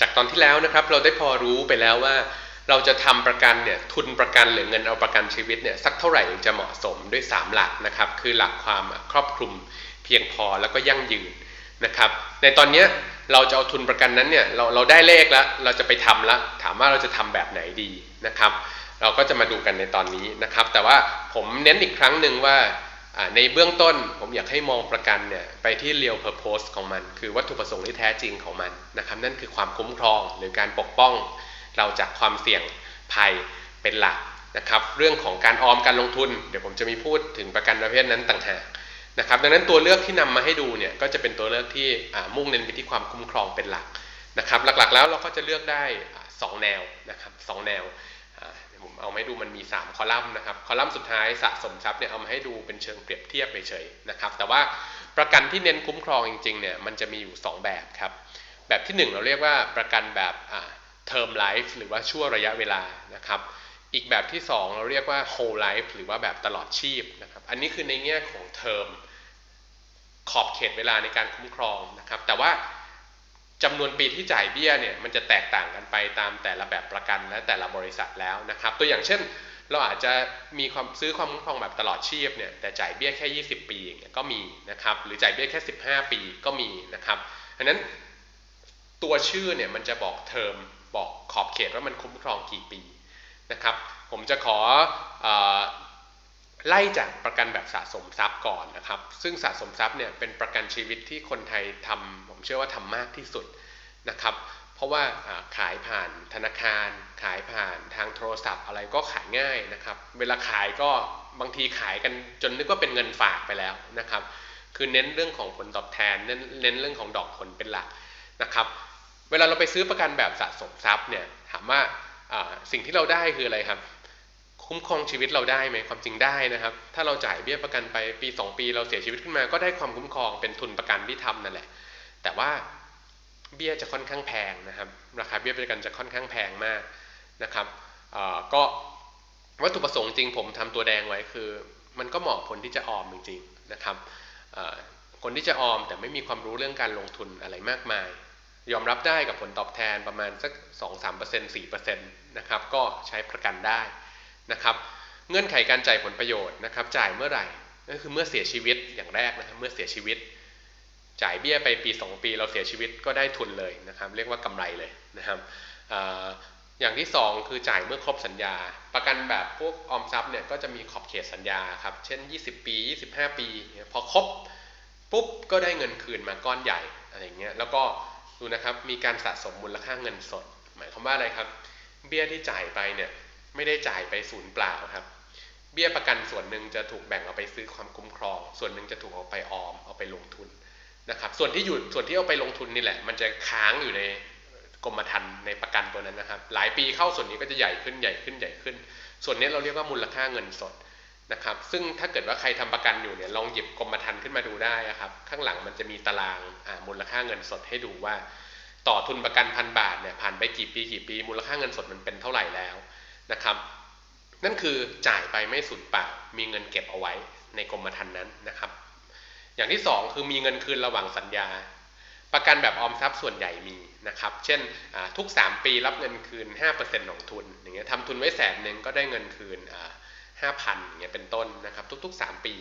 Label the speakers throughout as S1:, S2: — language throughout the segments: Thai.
S1: จากตอนที่แล้วนะครับเราได้พอรู้ไปแล้วว่า เราจะทำประกันเนี่ยทุนประกันหรือเงินเอาประกันชีวิตเนี่ยสักเท่าไหร่ถึงจะเหมาะสมด้วย 3 หลักนะครับ คือหลักความครอบคลุมเพียงพอแล้วก็ยั่งยืนนะครับ ในตอนนี้เราจะเอาทุนประกันนั้นเนี่ยเราเราได้เลขแล้วเราจะไปทำแล้วถามว่าเราจะทำแบบไหนดีนะครับ เราก็จะมาดูกันในตอนนี้นะครับ แต่ว่าผมเน้นอีกครั้งหนึ่งว่า ในเบื้องต้นผมอยากให้มองประกันเนี่ยไปที่ real purpose ของมัน คือวัตถุประสงค์ที่แท้จริงของมันนะครับนั่นคือความคุ้มครองหรือการปกป้อง เราจากความเสี่ยงภัยเป็นหลักนะครับเรื่องของการออมการลงทุน เดี๋ยวผมจะมีพูดถึงประกันประเภทนั้นต่างหากนะครับดังนั้นตัวเลือกที่นำมาให้ดูเนี่ยก็จะเป็นตัวเลือกที่มุ่งเน้นไปที่ความคุ้มครองเป็นหลักนะครับหลักๆแล้วเราก็จะเลือกได้อ่าสองแนวนะครับสองแนว เอามาให้ดูมันมี 3 คอลัมน์นะครับ คอลัมน์สุดท้ายสะสมทรัพย์เนี่ยเอามาให้ดูเป็นเชิงเปรียบเทียบเฉยๆนะครับ แต่ว่าประกันที่เน้นคุ้มครองจริงๆเนี่ยมันจะมีอยู่ 2 แบบครับ แบบที่ 1 เราเรียกว่าประกันแบบอ่า term life หรือว่าชั่วระยะเวลานะครับ อีกแบบที่ 2 เราเรียกว่า whole life หรือว่าแบบตลอดชีพนะครับ อันนี้คือในแง่ของ term ขอบเขตเวลาในการคุ้มครองนะครับ แต่ว่า จำนวนปีที่จ่ายเบี้ยเนี่ยมันจะแตกต่างกันไปตามแต่ละแบบประกันและแต่ละบริษัทแล้วนะครับ ตัวอย่างเช่น เราอาจจะมีความซื้อความคุ้มครองแบบตลอดชีพเนี่ยแต่จ่ายเบี้ยแค่ 20 ปีอย่างเงี้ยก็มีนะครับหรือจ่ายเบี้ยแค่ 15 ปีก็มีนะครับดังนั้นตัวชื่อเนี่ยมันจะบอกเทอมบอกขอบเขตว่ามันคุ้มครองกี่ปีนะครับ ผมจะขออ ไล่จากประกันแบบสะสมทรัพย์ก่อนนะครับ ซึ่งสะสมทรัพย์เนี่ยเป็นประกันชีวิตที่คนไทยทำผมเชื่อว่าทำมากที่สุดนะครับ เพราะว่าขายผ่านธนาคาร ขายผ่านทางโทรศัพท์ อะไรก็ขายง่ายนะครับ เวลาขายก็บางทีขายกันจนนึกว่าเป็นเงินฝากไปแล้วนะครับ คือเน้นเรื่องของผลตอบแทน เน้นเน้นเรื่องของดอกผลเป็นหลักนะครับ เวลาเราไปซื้อประกันแบบสะสมทรัพย์เนี่ยถามว่าสิ่งที่เราได้คืออะไรครับ คุ้มครองชีวิตเราได้ไหมความจริงได้นะครับ ถ้าเราจ่ายเบี้ยประกันไปปี 2 ปีเราเสียชีวิตขึ้นมาก็ได้ความคุ้มครองเป็นทุนประกันที่ทำนั่นแหละ แต่ว่าเบี้ยจะค่อนข้างแพงนะครับ ราคาเบี้ยประกันจะค่อนข้างแพงมากนะครับก็วัตถุประสงค์จริงผมทำตัวแดงไว้คือ มันก็เหมาะคนที่จะออมจริงๆนะครับคนที่จะออมแต่ไม่มีความรู้เรื่องการลงทุนอะไรมากมาย ยอมรับได้กับผลตอบแทนประมาณสัก 2-3% 4%นะครับก็ใช้ประกันได้ นะครับเงื่อนไขการจ่ายผลประโยชน์นะครับ จ่ายเมื่อไหร่ก็คือเมื่อเสียชีวิตอย่างแรกนะครับ เมื่อเสียชีวิต จ่ายเบี้ยไปปี 2 ปี เราเสียชีวิตก็ได้ทุนเลยนะครับ เรียกว่ากำไรเลยนะครับออย่างที่ 2 คือจ่ายเมื่อครบสัญญา ประกันแบบพวกออมทรัพย์เนี่ยก็จะมีขอบเขตสัญญาครับเช่น 20 ปี 25 ปี พอครบปุ๊บก็ได้เงินคืนมาก้อนใหญ่อะไรเงี้ยแล้วก็ดูนะครับมีการสะสมมูลค่าเงินสด หมายความว่าอะไรครับ เบี้ยที่จ่ายไปเนี่ย ไม่ได้จ่ายไปศูนย์เปล่าครับ เบี้ยประกันส่วนหนึ่งจะถูกแบ่งเอาไปซื้อความคุ้มครอง ส่วนหนึ่งจะถูกเอาไปออมเอาไปลงทุนนะครับ ส่วนที่อยู่ส่วนที่เอาไปลงทุนนี่แหละ มันจะค้างอยู่ในกรมธรรม์ในประกันตัวนั้นนะครับ หลายปีเข้าส่วนนี้ก็จะใหญ่ขึ้นใหญ่ขึ้นใหญ่ขึ้น ส่วนนี้เราเรียกว่ามูลค่าเงินสดนะครับ ซึ่งถ้าเกิดว่าใครทำประกันอยู่เนี่ยลองหยิบกรมธรรม์ขึ้นมาดูได้ครับ ข้างหลังมันจะมีตารางมูลค่าเงินสดให้ดูว่า ต่อทุนประกันพันบาทเนี่ยผ่านไปกี่ปีกี่ปี มูลค่าเงินสดมันเป็นเท่าไหร่แล้ว นะครับนั่นคือจ่ายไปไม่สูญเปล่ามีเงินเก็บเอาไว้ในกรมธรรม์นั้นนะครับ อย่างที่ 2 คือมีเงินคืนระหว่างสัญญา ประกันแบบออมทรัพย์ส่วนใหญ่มีนะครับ เช่นทุก 3 ปีรับเงินคืน 5%ของทุนอย่างเงี้ยทำทุนไว้แสนหนึ่งก็ได้เงินคืนห้าพันอย่างเงี้ยเป็นต้นนะครับทุก ๆ 3 ปี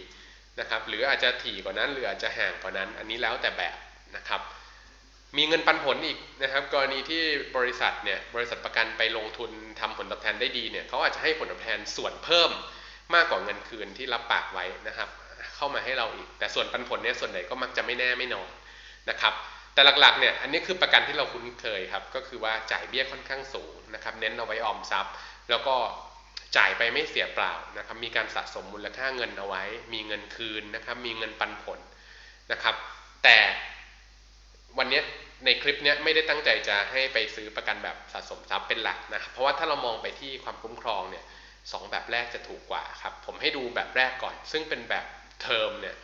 S1: นะครับหรืออาจจะถี่กว่านั้นหรืออาจจะห่างกว่านั้น อันนี้แล้วแต่แบบนะครับ มีเงินปันผลอีกนะครับ กรณีที่บริษัทเนี่ยบริษัทประกันไปลงทุนทำผลตอบแทนได้ดีเนี่ยเขาอาจจะให้ผลตอบแทนส่วนเพิ่มมากกว่าเงินคืนที่รับปากไว้นะครับ เข้ามาให้เราอีก แต่ส่วนปันผลเนี่ยส่วนใหญ่ก็มักจะไม่แน่ไม่นอนนะครับแต่หลักๆเนี่ยอันนี้คือประกันที่เราคุ้นเคยครับก็คือว่าจ่ายเบี้ยค่อนข้างสูงนะครับเน้นเอาไว้ออมทรัพย์ แล้วก็จ่ายไปไม่เสียเปล่านะครับมีการสะสมมูลค่าเงินเอาไว้ มีเงินคืนนะครับมีเงินปันผลนะครับ แต่วันนี้ ในคลิปนี้ไม่ได้ตั้งใจจะให้ไปซื้อประกันแบบสะสมทรัพย์เป็นหลักนะครับเพราะว่าถ้าเรามองไปที่ความคุ้มครองเนี่ยสองแบบแรกจะถูกกว่าครับ ผมให้ดูแบบแรกก่อน ซึ่งเป็นแบบเทอมเนี่ย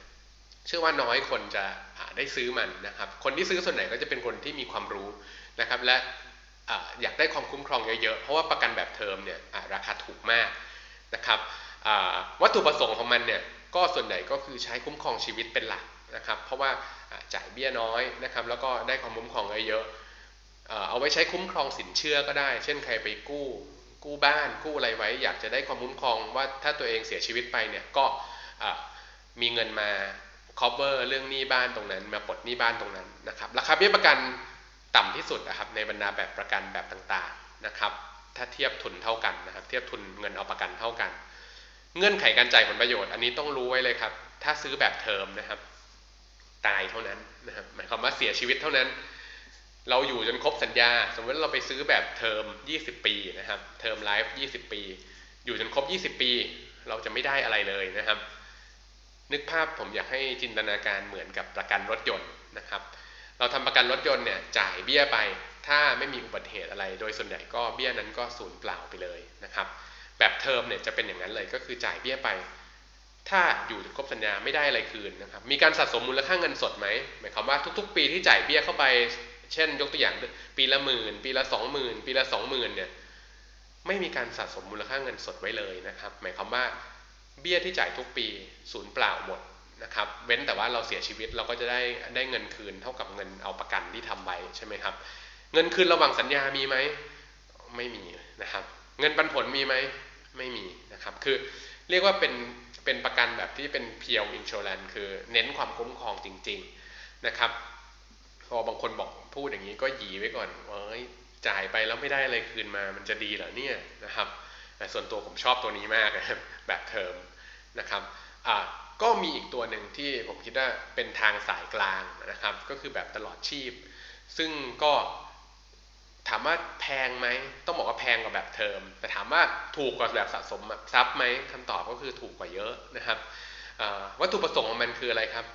S1: เชื่อว่าน้อยคนจะได้ซื้อมันนะครับ คนที่ซื้อส่วนไหนก็จะเป็นคนที่มีความรู้นะครับ และอยากได้ความคุ้มครองเยอะๆ เพราะว่าประกันแบบเทอมเนี่ยราคาถูกมากนะครับวัตถุประสงค์ของมันเนี่ยก็ส่วนใหญ่ก็คือใช้คุ้มครองชีวิตเป็นหลัก นะครับ เพราะว่าจ่ายเบี้ยน้อยนะครับ แล้วก็ได้ความคุ้มครองเยอะเอ่อเอาไว้ใช้คุ้มครองสินเชื่อก็ได้ เช่นใครไปกู้ กู้บ้าน กู้อะไรไว้ อยากจะได้ความคุ้มครองว่าถ้าตัวเองเสียชีวิตไปเนี่ยก็มีเงินมา cover เรื่องหนี้บ้านตรงนั้น มาปลดหนี้บ้านตรงนั้นนะครับ ราคาเบี้ยประกันต่ำที่สุดนะครับในบรรดาแบบประกันแบบต่างๆนะครับ ถ้าเทียบทุนเท่ากันนะครับ เทียบทุนเงินเอาประกันเท่ากัน เงื่อนไขการจ่ายผลประโยชน์ อันนี้ต้องรู้ไว้เลยครับ ถ้าซื้อแบบเทอมนะครับ ตายเท่านั้นนะครับหมายความว่าเสียชีวิตเท่านั้น เราอยู่จนครบสัญญา สมมติเราไปซื้อแบบเทอม 20 ปีนะครับเทอมไลฟ์20 ปี อยู่จนครบ 20 ปี เราจะไม่ได้อะไรเลยนะครับ นึกภาพผมอยากให้จินตนาการเหมือนกับประกันรถยนต์นะครับ เราทำประกันรถยนต์เนี่ยจ่ายเบี้ยไป ถ้าไม่มีอุบัติเหตุอะไร โดยส่วนใหญ่ก็เบี้ยนั้นก็สูญเปล่าไปเลยนะครับ แบบเทอมเนี่ยจะเป็นอย่างนั้นเลยก็คือจ่ายเบี้ยไป ถ้าอยู่ครบสัญญาไม่ได้อะไรคืนนะครับ มีการสะสมมูลค่าเงินสดไหมหมายความว่าทุก ๆ ปีที่จ่ายเบี้ยเข้าไป เช่น ยกตัวอย่างปีละหมื่นปีละสองหมื่นปีละสองหมื่นเนี่ยไม่มีการสะสมมูลค่าเงินสดไว้เลยนะครับ หมายความว่าเบี้ยที่จ่ายทุกปีศูนย์เปล่าหมดนะครับ เว้นแต่ว่าเราเสียชีวิตเราก็จะได้ได้เงินคืนเท่ากับเงินเอาประกันที่ทำไว้ใช่ไหมครับ เงินคืนระหว่างสัญญามีไหมไม่มีนะครับ เงินปันผลมีไหมไม่มีนะครับ คือเรียกว่าเป็น เป็นประกันแบบที่เป็นเพียวอินช r แลนคือเน้นความคุ้มครองจริง ๆนะครับพอบางคนบอกพูดอย่างนี้ก็หยีไว้ก่อนว่าจ่ายไปแล้วไม่ได้อะไรคืนมา มันจะดีเหรอเนี่ยนะครับส่วนตัวผมชอบตัวนี้มากแบบเทอมนะครับก็มีอีกตัวหนึ่งที่ผมคิดว่าเป็นทางสายกลางนะครับ ก็คือแบบตลอดชีพ ซึ่งก็ ถามว่าแพงไหมต้องบอกว่าแพงกว่าแบบเทอม แต่ถามว่าถูกกว่าแบบสะสมทรัพย์ไหมคำตอบก็คือถูกกว่าเยอะนะครับวัตถุประสงค์ของมันคืออะไรครับ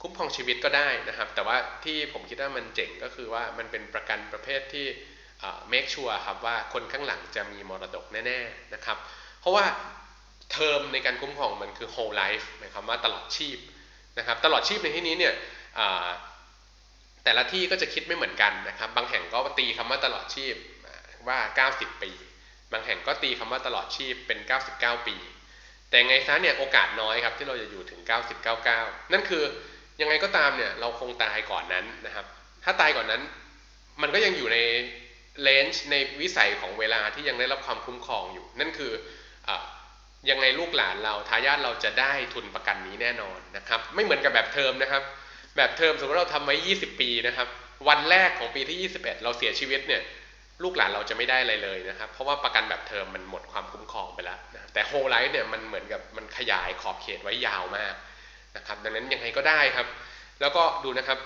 S1: คุ้มครองชีวิตก็ได้นะครับ แต่ว่าที่ผมคิดว่ามันเจ๋งก็คือว่ามันเป็นประกันประเภทที่ make sure ครับว่าคนข้างหลังจะมีมรดกแน่ๆนะครับ เพราะว่าเทอมในการคุ้มครองมันคือ whole life หมายความว่าตลอดชีพนะครับ ตลอดชีพในที่นี้เนี่ย แต่ละที่ก็จะคิดไม่เหมือนกันนะครับ บางแห่งก็ตีคำว่าตลอดชีพว่า 90 ปี บางแห่งก็ตีคำว่าตลอดชีพเป็น 99 ปี แต่ไงซะเนี่ยโอกาสน้อยครับที่เราจะอยู่ถึง90-99 นั่นคือยังไงก็ตามเนี่ยเราคงตายก่อนนั้นนะครับ ถ้าตายก่อนนั้น มันก็ยังอยู่ในเลนจ์ในวิสัยของเวลาที่ยังได้รับความคุ้มครองอยู่ นั่นคืออยังไงลูกหลานเราทายาทเราจะได้ทุนประกันนี้แน่นอนนะครับ ไม่เหมือนกับแบบเทอมนะครับ แบบเทอมสมมติเราทำไว้ 20 ปีนะครับ วันแรกของปีที่ 21 เราเสียชีวิตเนี่ย ลูกหลานเราจะไม่ได้อะไรเลยนะครับ เพราะว่าประกันแบบเทอมมันหมดความคุ้มครองไปแล้วนะแต่โฮไลท์เนี่ยมันเหมือนกับมันขยายขอบเขตไว้ยาวมากนะครับ ดังนั้นยังไงก็ได้ครับ แล้วก็ดูนะครับ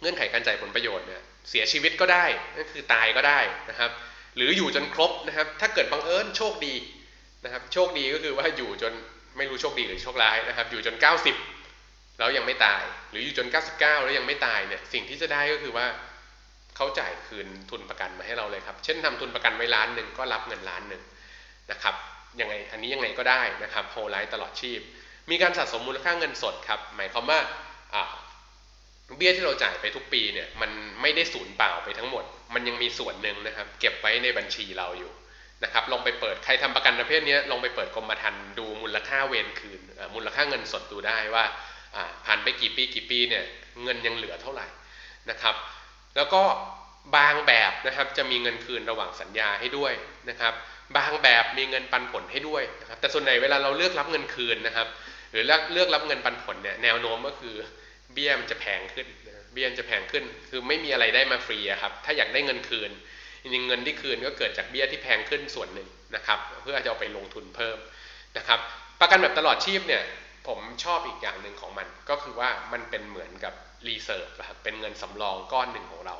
S1: เงื่อนไขการจ่ายผลประโยชน์เนี่ยเสียชีวิตก็ได้นั่นคือตายก็ได้นะครับ หรืออยู่จนครบนะครับ ถ้าเกิดบังเอิญโชคดีนะครับ โชคดีก็คือว่าอยู่จนไม่รู้โชคดีหรือโชคร้ายนะครับ อยู่จน 90 แล้วยังไม่ตาย หรืออยู่จน 99 แล้วยังไม่ตายเนี่ยสิ่งที่จะได้ก็คือว่าเขาจ่ายคืนทุนประกันมาให้เราเลยครับ เช่นทำทุนประกันไว้ล้านหนึ่งก็รับเงินล้านหนึ่งนะครับยังไงอันนี้ยังไงก็ได้นะครับโฮไลท์ตลอดชีพ มีการสะสมมูลค่าเงินสดครับหมายความว่าเบี้ยที่เราจ่ายไปทุกปีเนี่ยมันไม่ได้สูญเปล่าไปทั้งหมด มันยังมีส่วนหนึ่งนะครับ เก็บไว้ในบัญชีเราอยู่นะครับลองไปเปิดใครทำประกันประเภทนี้ลองไปเปิดกรมธรรม์ดูมูลค่าเวรคืนมูลค่าเงินสดดูได้ว่า ผ่านไปกี่ปีกี่ปีเนี่ยเงินยังเหลือเท่าไหร่นะครับ แล้วก็บางแบบนะครับจะมีเงินคืนระหว่างสัญญาให้ด้วยนะครับ บางแบบมีเงินปันผลให้ด้วยนะครับ แต่ส่วนใหญ่เวลาเราเลือกรับเงินคืนนะครับ หรือเลือกเลือกรับเงินปันผลเนี่ยแนวโน้มก็คือเบี้ยมันจะแพงขึ้นเบี้ยจะแพงขึ้น คือไม่มีอะไรได้มาฟรีครับ ถ้าอยากได้เงินคืนจริงเงินที่คืนก็เกิดจากเบี้ยที่แพงขึ้นส่วนหนึ่งนะครับ เพื่อจะเอาไปลงทุนเพิ่มนะครับ ประกันแบบตลอดชีพเนี่ย ผมชอบอีกอย่างหนึ่งของมัน ก็คือว่ามันเป็นเหมือนกับรีเซิร์ฟครับเป็นเงินสำรองก้อนหนึ่งของเรา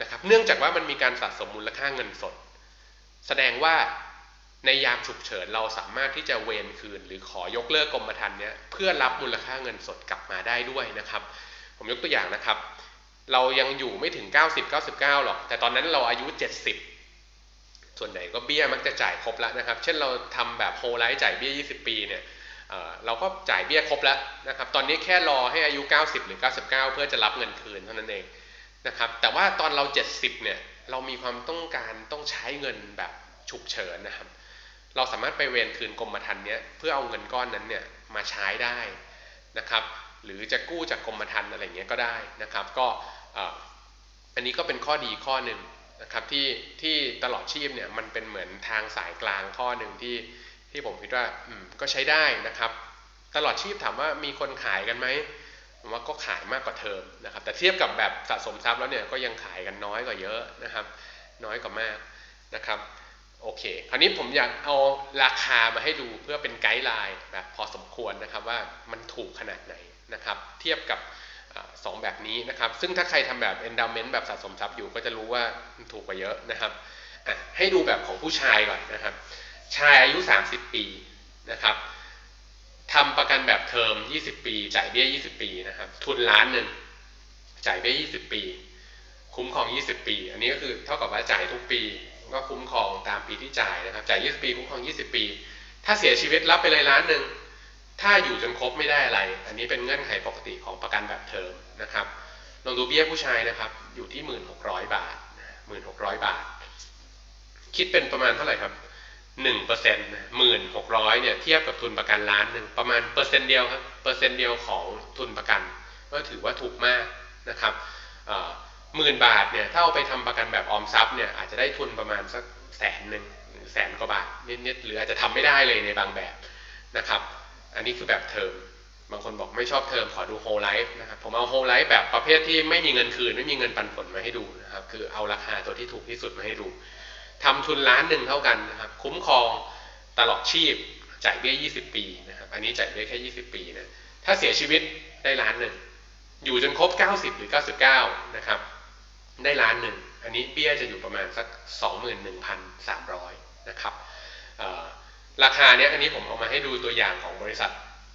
S1: นะครับ เนื่องจากว่ามันมีการสะสมมูลค่าเงินสด แสดงว่าในยามฉุกเฉินเราสามารถที่จะเวนคืน หรือขอยกเลิกกรมธรรม์เนี้ยเพื่อรับมูลค่าเงินสดกลับมาได้ด้วยนะครับ ผมยกตัวอย่างนะครับ เรายังอยู่ไม่ถึง 90 99 หรอก แต่ตอนนั้นเราอายุ 70 ส่วนใหญ่ก็เบี้ยมักจะจ่ายครบแล้วนะครับ เช่นเราทำแบบโฮไลท์จ่ายเบี้ย 20 ปีเนี่ย เราก็จ่ายเบี้ยครบแล้วนะครับ ตอนนี้แค่รอให้อายุ 90 หรือ 99 เพื่อจะรับเงินคืนเท่านั้นเองนะครับ แต่ว่าตอนเรา 70 เนี่ย เรามีความต้องการต้องใช้เงินแบบฉุกเฉินนะครับ เราสามารถไปเวนคืนกรมธรรม์เนี้ยเพื่อเอาเงินก้อนนั้นเนี่ยมาใช้ได้นะครับ หรือจะกู้จากกรมธรรม์อะไรเงี้ยก็ได้นะครับ ก็อันนี้ก็เป็นข้อดีข้อหนึ่งนะครับที่ที่ตลอดชีพเนี่ยมันเป็นเหมือนทางสายกลางข้อหนึ่งที่ ที่ผมคิดว่าก็ใช้ได้นะครับ ตลอดชีพถามว่ามีคนขายกันไหมผมว่าก็ขายมากกว่าเทอมนะครับ แต่เทียบกับแบบสะสมทรัพย์แล้วเนี่ยก็ยังขายกันน้อยกว่าเยอะนะครับ น้อยกว่ามากนะครับโอเค คราวนี้ผมอยากเอาราคามาให้ดูเพื่อเป็นไกด์ไลน์แบบพอสมควรนะครับว่ามันถูกขนาดไหนนะครับ เทียบกับอสองแบบนี้นะครับ ซึ่งถ้าใครทำแบบ endowment แบบสะสมทรัพย์อยู่ก็จะรู้ว่ามันถูกกว่าเยอะนะครับ ให้ดูแบบของผู้ชายก่อนนะครับ ชายอายุ 30 ปีนะครับทำประกันแบบเทอม 20 ปี จ่ายเบี้ย 20 ปีนะครับ ทุนล้านหนึ่งจ่ายเบี้ย 20 ปี คุ้มครอง 20 ปี อันนี้ก็คือเท่ากับว่าจ่ายทุกปี ก็คุ้มครองตามปีที่จ่ายนะครับ จ่าย 20 ปี คุ้มครอง 20 ปี ถ้าเสียชีวิตรับไปเลยล้านหนึ่งถ้าอยู่จนครบไม่ได้อะไร อันนี้เป็นเงื่อนไขปกติของประกันแบบเทอมนะครับลองดูเบี้ยผู้ชายนะครับ อยู่ที่ 1,600 บาท 1,600 บาท คิดเป็นประมาณเท่าไหร่ครับ 1เปอร์เซ็นต์หมื่นหกร้อยเนี่ยเทียบกับทุนประกันล้านหนึ่งประมาณเปอร์เซ็นต์เดียวครับเปอร์เซ็นต์เดียวของทุนประกัน ก็ถือว่าถูกมากนะครับหมื่นบาทเนี่ยถ้าเอาไปทำประกันแบบออมทรัพย์เนี่ยอาจจะได้ทุนประมาณสักแสนหนึ่งแสนกว่าบาทนิดๆหรืออาจจะทำไม่ได้เลยในบางแบบนะครับ อันนี้คือแบบเทอมบางคนบอกไม่ชอบเทอมขอดูโฮไลฟ์นะครับผมเอาโฮไลฟ์แบบประเภทที่ไม่มีเงินคืนไม่มีเงินปันผลมาให้ดูนะครับคือเอาราคาตัวที่ถูกที่สุดมาให้ดู ทำทุนล้านหนึ่งเท่ากันนะครับ คุ้มครองตลอดชีพจ่ายเบี้ย 20 ปีนะครับ อันนี้จ่ายเบี้ยแค่ 20 ปีนะ ถ้าเสียชีวิตได้ล้านหนึ่ง อยู่จนครบ 90 หรือ 99 นะครับ ได้ล้านหนึ่ง อันนี้เบี้ยจะอยู่ประมาณสัก 21,300 นะครับราคาเนี้ยอันนี้ผมเอามาให้ดูตัวอย่างของบริษัท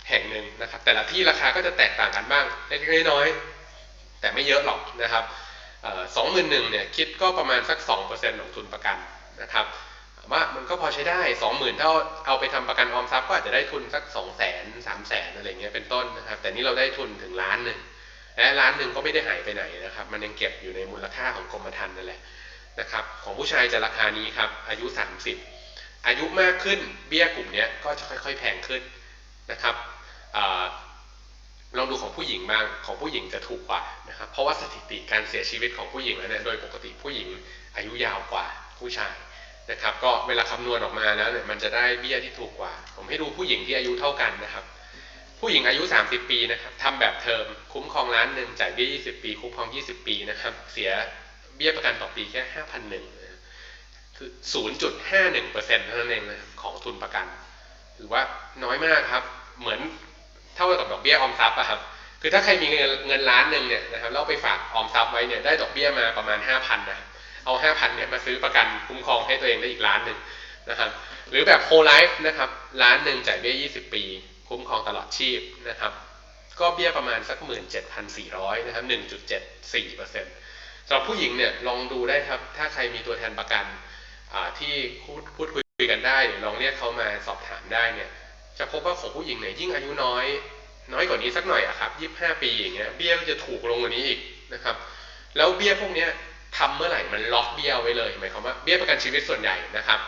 S1: แห่งหนึ่งนะครับ แต่ละที่ราคาก็จะแตกต่างกันบ้างเล็กๆน้อยๆแต่ไม่เยอะหรอกนะครับ สองหมื่นหนึ่งเนี่ยคิดก็ประมาณสัก 2%ของทุนประกันนะครับว่ามันก็พอใช้ได้ 20,000ถ้าเอาไปทำประกันออมทรัพย์ก็อาจจะได้ทุนสัก 2 0 0 0 0 0 3 0 0 0 0อะไรเงี้ยเป็นต้นนะครับ แต่นี่เราได้ทุนถึงล้านหนึ่งและล้านหนึ่งก็ไม่ได้หายไปไหนนะครับ มันยังเก็บอยู่ในมูลค่าของกรมธรรม์นั่นแหละนะครับ ของผู้ชายจะราคานี้ครับ อายุ 30 อายุมากขึ้นเบี้ยกลุ่มนี้ก็จะค่อยๆ แพงขึ้นนะครับ ลองดูของผู้หญิงบ้างของผู้หญิงจะถูกกว่านะครับ เพราะว่าสถิติการเสียชีวิตของผู้หญิงแล้วเนี่ยโดยปกติผู้หญิงอายุยาวกว่าผู้ชายนะครับ ก็เวลาคำนวณออกมาแล้วเนี่ยมันจะได้เบี้ยที่ถูกกว่า ผมให้ดูผู้หญิงที่อายุเท่ากันนะครับ ผู้หญิงอายุ 30 ปีนะครับทำแบบเทอมคุ้มครองล้านหนึ่งจ่ายเบี้ย 20 ปี คุ้มครอง 20 ปีนะครับ เสียเบี้ยประกันต่อปีแค่5,001คือ 0.51%เท่านั้นเองนะของทุนประกันถือว่าน้อยมากครับ เหมือน เท่ากับดอกเบี้ยออมทรัพย์อะครับคือถ้าใครมีเงินเงินล้านหนึ่งเนี่ยนะครับแล้วไปฝากออมทรัพย์ไว้เนี่ยได้ดอกเบี้ยมาประมาณ 5,000นะเอา 5,000เนี่ยมาซื้อประกันคุ้มครองให้ตัวเองได้อีกล้านหนึ่งนะครับหรือแบบโฮไลฟ์นะครับล้านหนึ่งจ่ายเบี้ย 20 ปี คุ้มครองตลอดชีพนะครับก็เบี้ยประมาณสัก 17,400นะครับ1.74%สำหรับผู้หญิงเนี่ยลองดูได้ครับถ้าใครมีตัวแทนประกันที่พูดคุยกันได้ลองเรียกเขามาสอบถามได้เนี่ย จะพบว่าของผู้หญิงเนี่ยยิ่งอายุน้อย น้อยกว่านี้สักหน่อยอะครับยี่ห้าปีอย่างเงี้ยเบี้ยก็จะถูกลงกว่านี้อีกนะครับ แล้วเบี้ยพวกเนี้ยทำเมื่อไหร่มันล็อกเบี้ยไว้เลยหมายความว่าเบี้ยประกันชีวิตส่วนใหญ่นะครับ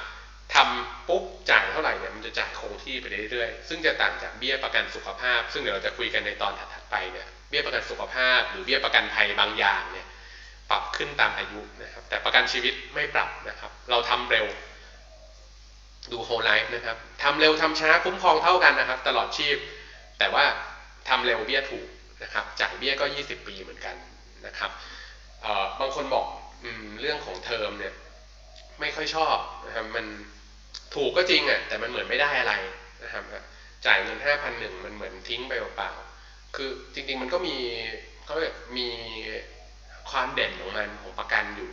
S1: ทำปุ๊บจ่ายเท่าไหร่เนี่ยมันจะจ่ายคงที่ไปเรื่อยๆ ซึ่งจะต่างจากเบี้ยประกันสุขภาพ ซึ่งเดี๋ยวเราจะคุยกันในตอนถัดๆไปเนี่ยเบี้ยประกันสุขภาพ หรือเบี้ยประกันภัยบางอย่างเนี่ยปรับขึ้นตามอายุนะครับแต่ประกันชีวิตไม่ปรับนะครับ เราทำเร็ว ดูโฮไลฟ์นะครับทำเร็วทำช้าคุ้มครองเท่ากันนะครับ ตลอดชีพ แต่ว่าทำเร็วเบี้ยถูกนะครับจ่ายเบี้ยก็ 20 ปีเหมือนกันนะครับบางคนบอกอเรื่องของเทอมเนี่ยไม่ค่อยชอบนะครับมันถูกก็จริงอะแต่มันเหมือนไม่ได้อะไรนะครับจ่ายเงินห้าพันหนึ่งมันเหมือนทิ้งไปเปล่าๆคือจริงๆมันก็มีเขาเรียกมีความเด่นของมันของประกันอยู่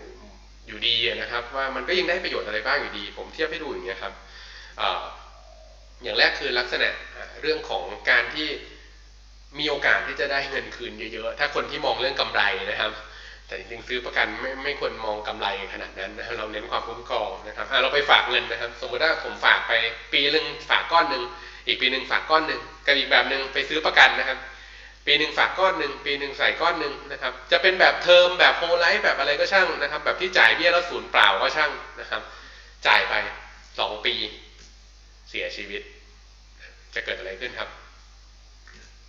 S1: อยู่ดีนะครับ ว่ามันก็ยังได้ประโยชน์อะไรบ้างอยู่ดี ผมเทียบให้ดูอย่างเงี้ยครับอย่างแรกคือลักษณะเรื่องของการที่มีโอกาสที่จะได้เงินคืนเยอะๆ ถ้าคนที่มองเรื่องกำไรนะครับ แต่จริงๆซื้อประกันไม่ไม่ควรมองกำไรขนาดนั้นนะเราเน้นความคุ้มครองนะครับเราไปฝากเงินนะครับ สมมติว่าผมฝากไปปีหนึ่งฝากก้อนหนึ่งอีกปีหนึ่งฝากก้อนหนึ่งกับอีกแบบหนึ่งไปซื้อประกันนะครับ ปีหนึ่งฝากก้อนหนึ่งปีหนึ่งใส่ก้อนหนึ่งนะครับ จะเป็นแบบเทอมแบบโฮไลท์แบบอะไรก็ช่างนะครับ แบบที่จ่ายเบี้ยแล้วศูนย์เปล่าก็ช่างนะครับ จ่ายไปสองปีเสียชีวิต จะเกิดอะไรขึ้นครับ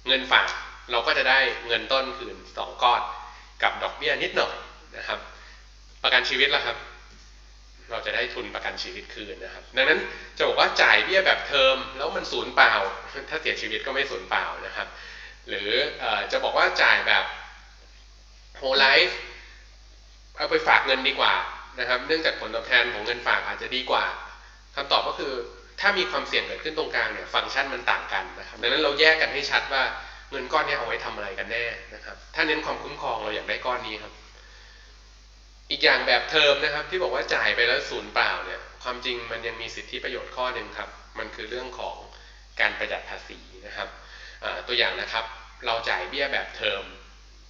S1: เงินฝากเราก็จะได้เงินต้นคืนสองก้อน กับดอกเบี้ยนิดหน่อยนะครับ ประกันชีวิตล่ะครับ เราจะได้ทุนประกันชีวิตคืนนะครับ ดังนั้นจะบอกว่าจ่ายเบี้ยแบบเทอมแล้วมันศูนย์เปล่า ถ้าเสียชีวิตก็ไม่ศูนย์เปล่านะครับ หรืออจะบอกว่าจ่ายแบบโฮไลฟ์เอาไปฝากเงินดีกว่านะครับ เนื่องจากผลตอบแทนของเงินฝากอาจจะดีกว่าคำตอบก็คือถ้ามีความเสี่ยงเกิดขึ้นตรงกลางเนี่ยฟังก์ชันมันต่างกันนะครับดังนั้นเราแยกกันให้ชัดว่าเงินก้อนนี้เอาไว้ทำอะไรกันแน่นะครับ ถ้าเน้นความคุ้มครองเราอยากได้ก้อนนี้ครับ อีกอย่างแบบเทอมนะครับ ที่บอกว่าจ่ายไปแล้วศูนย์เปล่าเนี่ย ความจริงมันยังมีสิทธิประโยชน์ข้อหนึ่งครับ มันคือเรื่องของการประหยัดภาษีนะครับตัวอย่างนะครับ เราจ่ายเบี้ยแบบเทอม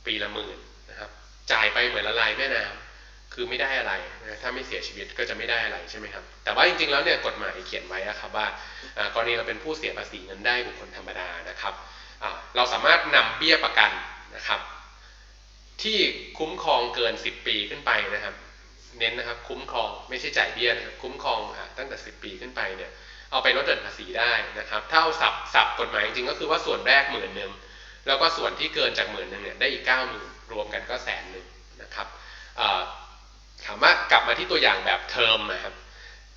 S1: ปีละหมื่นนะครับ จ่ายไปเหมือนละลายแม่น้ำคือไม่ได้อะไรนะถ้าไม่เสียชีวิตก็จะไม่ได้อะไรใช่ไหมครับ แต่ว่าจริงๆแล้วเนี่ยกฎหมายเขียนไว้อะครับว่ากรณีเราเป็นผู้เสียภาษีเงินได้บุคคลธรรมดานะครับเราสามารถนำเบี้ยประกันนะครับ ที่คุ้มครองเกิน 10 ปีขึ้นไปนะครับ เน้นนะครับคุ้มครองไม่ใช่จ่ายเบี้ยนะครับคุ้มครองอตั้งแต่ 10 ปีขึ้นไปเนี่ยเอาไปลดหย่อนภาษีได้นะครับ ถ้าเอาสับสับกฎหมายจริงๆก็คือว่าส่วนแรกหมื่นหนึ่ง แล้วก็ส่วนที่เกินจากหมื่นหนึ่งเนี่ยได้อีกเก้าหมื่นรวมกันก็แสนหนึ่งนะครับถามว่ากลับมาที่ตัวอย่างแบบเทอมนะครับ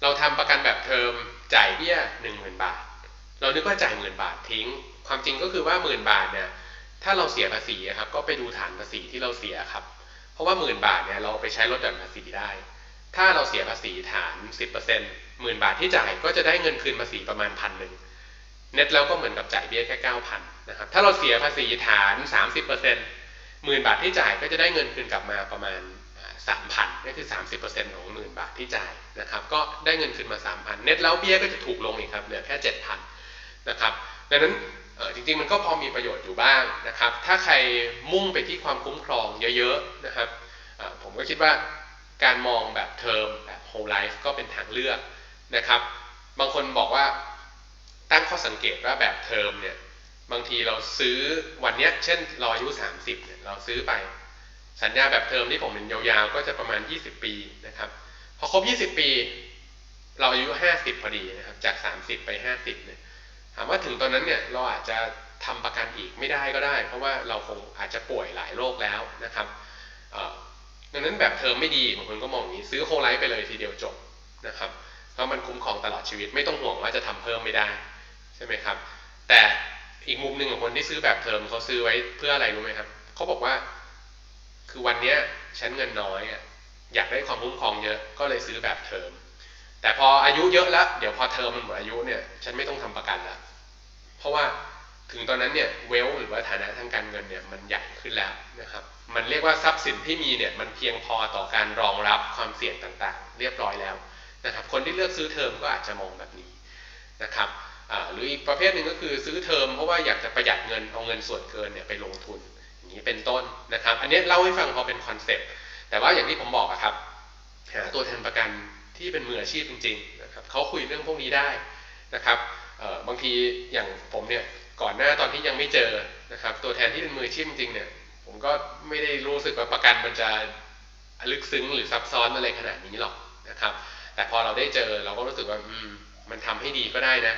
S1: เราทำประกันแบบเทอมจ่ายเบี้ยหนึ่งหมื่นบาท เรานึกว่าจ่ายหมื่นบาททิ้ง ความจริงก็คือว่าหมื่นบาทเนี่ยถ้าเราเสียภาษีครับก็ไปดูฐานภาษีที่เราเสียครับ เพราะว่าหมื่นบาทเนี่ยเราไปใช้ลดหย่อนภาษีได้ ถ้าเราเสียภาษีฐาน 10%หมื่นบาทที่จ่ายก็จะได้เงินคืนภาษีประมาณพันหนึ่ง เน็ตแล้วก็เหมือนกับจ่ายเบี้ยแค่9,000นนะครับ ถ้าเราเสียภาษีฐาน30%หมื่นบาทที่จ่ายก็จะได้เงินคืนกลับมาประมาณสามพันนี่คือ30%ของหมื่นบาทที่จ่ายนะครับ ก็ได้เงินคืนมา3,000เน็ตแล้วเบี้ยก็จะถูกลงอีกครับเหลือแค่7,000นนะครับดังนั้นจริงๆมันก็พอมีประโยชน์อยู่บ้างนะครับ ถ้าใครมุ่งไปที่ความคุ้มครองเยอะๆนะครับผมก็คิดว่าการมองแบบเทอมแบบ whole life ก็เป็นทางเลือกนะครับ บางคนบอกว่า ตั้งข้อสังเกตว่าแบบเทอมเนี่ย บางทีเราซื้อวันเนี้ย เช่นเราอายุ30เนี่ยเราซื้อไปสัญญาแบบเทอมที่ผมเป็นยาวๆ ก็จะประมาณ 20 ปีนะครับ พอครบ 20 ปี เราอายุ 50พอดีนะครับ จาก 30 ไป 50เนี่ยถามว่าถึงตอนนั้นเนี่ย เราอาจจะทำประกันอีกไม่ได้ก็ได้ เพราะว่าเราคงอาจจะป่วยหลายโรคแล้วนะครับดังนั้นแบบเทอมไม่ดีบางคนก็มองอย่างนี้ซื้อโฮไลท์ไปเลยทีเดียวจบนะครับ เพราะมันคุ้มครองตลอดชีวิตไม่ต้องห่วงว่าจะทำเพิ่มไม่ได้ ช่ไหมครับ แต่อีกมุมหนึ่งของคนที่ซื้อแบบเทอมเขาซื้อไว้เพื่ออะไรรู้ไหมครับเขาบอกว่า คือวันเนี้ยฉันเงินน้อยอะอยากได้ความคุ้มครองเยอะก็เลยซื้อแบบเทอม แต่พออายุเยอะแล้วเดี๋ยวพอเทอมมันหมดอายุเนี่ย ฉันไม่ต้องทำประกันแล้วเพราะว่าถึงตอนนั้นเนี่ยเวลหรือว่าฐานะทางการเงินเนี่ยมันใหญ่ขึ้นแล้วนะครับ มันเรียกว่าทรัพย์สินที่มีเนี่ยมันเพียงพอต่อการรองรับความเสี่ยงต่างๆ เรียบร้อยแล้วนะครับ คนที่เลือกซื้อเทอมก็อาจจะมองแบบนี้นะครับ หรืออีกประเภทหนึ่งก็คือซื้อเทอมเพราะว่าอยากจะประหยัดเงินเอาเงินส่วนเกินเนี่ยไปลงทุนอย่างนี้เป็นต้นนะครับ อันนี้เล่าให้ฟังพอเป็นคอนเซปต์แต่ว่าอย่างที่ผมบอกอะครับหาตัวแทนประกันที่เป็นมืออาชีพจริงๆนะครับเขาคุยเรื่องพวกนี้ได้นะครับบางทีอย่างผมเนี่ยก่อนหน้าตอนที่ยังไม่เจอนะครับตัวแทนที่เป็นมืออาชีพจริงๆเนี่ยผมก็ไม่ได้รู้สึกว่าประกันมันจะลึกซึ้งหรือซับซ้อนอะไรขนาดนี้หรอกนะครับ แต่พอเราได้เจอเราก็รู้สึกว่ามมันทำให้ดีก็ได้นะ